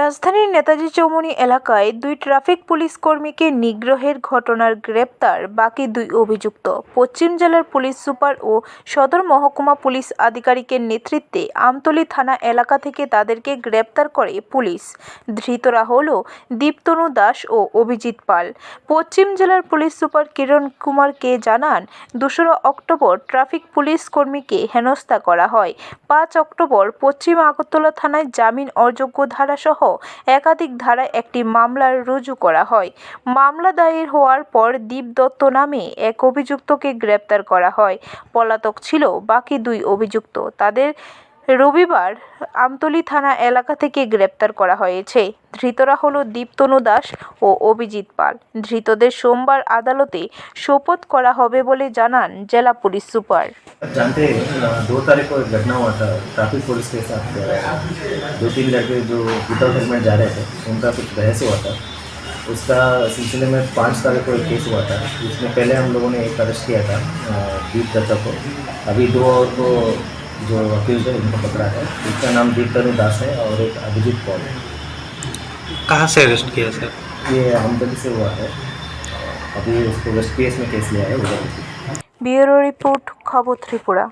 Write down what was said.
রাজধানীর নেতাজি চৌমুহনী এলাকায় দুই ট্রাফিক পুলিশ কর্মীকে নিগ্রহের ঘটনার গ্রেপ্তার, বাকি দুই অভিযুক্ত। পশ্চিম জেলার পুলিশ সুপার ও সদর মহকুমা পুলিশ আধিকারিকের নেতৃত্বে আমতলী থানা এলাকা থেকে তাদেরকে গ্রেপ্তার করে পুলিশ। ধৃতরা হল দীপ্তনু দাস ও অভিজিৎ পাল। পশ্চিম জেলার পুলিশ সুপার কিরণ কুমার কে জানান, দোসরা অক্টোবর ট্রাফিক পুলিশ কর্মীকে হেনস্থা করা হয়। পাঁচ অক্টোবর পশ্চিম আগরতলা থানায় জামিন অযোগ্য ধারাসহ একাধিক ধারায় একটি মামলা রুজু করা হয়। মামলা দায়ের হওয়ার পর দীপ দত্ত নামে এক অভিযুক্তকে গ্রেপ্তার করা হয়। পলাতক ছিল বাকি দুই অভিযুক্ত। তাদের রবিবার আমতলী থানা এলাকা থেকে গ্রেপ্তার করা হয়েছে। ধৃতরা হল দীপ্তনু দাস ও অভিজিৎ পাল। ধৃতদের সোমবার আদালতে শপথ করা হবে বলে জানান জেলা পুলিশ সুপার। जानते दो तारीख को एक घटना हुआ था ट्रैफ़िक पुलिस के साथ दो तीन लड़के जो पीटा घर में जा रहे थे उनका कुछ बहस हुआ था। उसका सिलसिले में पाँच तारीख को एक केस हुआ था जिसमें पहले हम लोगों ने एक अरेस्ट किया था दीप दत्ता को। अभी दो और को जो अक्यूज है उनको पकड़ा है। उसका नाम दीप तनु दास है और एक अभिजीत पॉल है। कहाँ से अरेस्ट किया सर ये आमदनी से हुआ है। अभी उसको वेस्ट केस में केस लिया है उधर। ब्यूरो रिपोर्ट খবর ত্রিপুরা।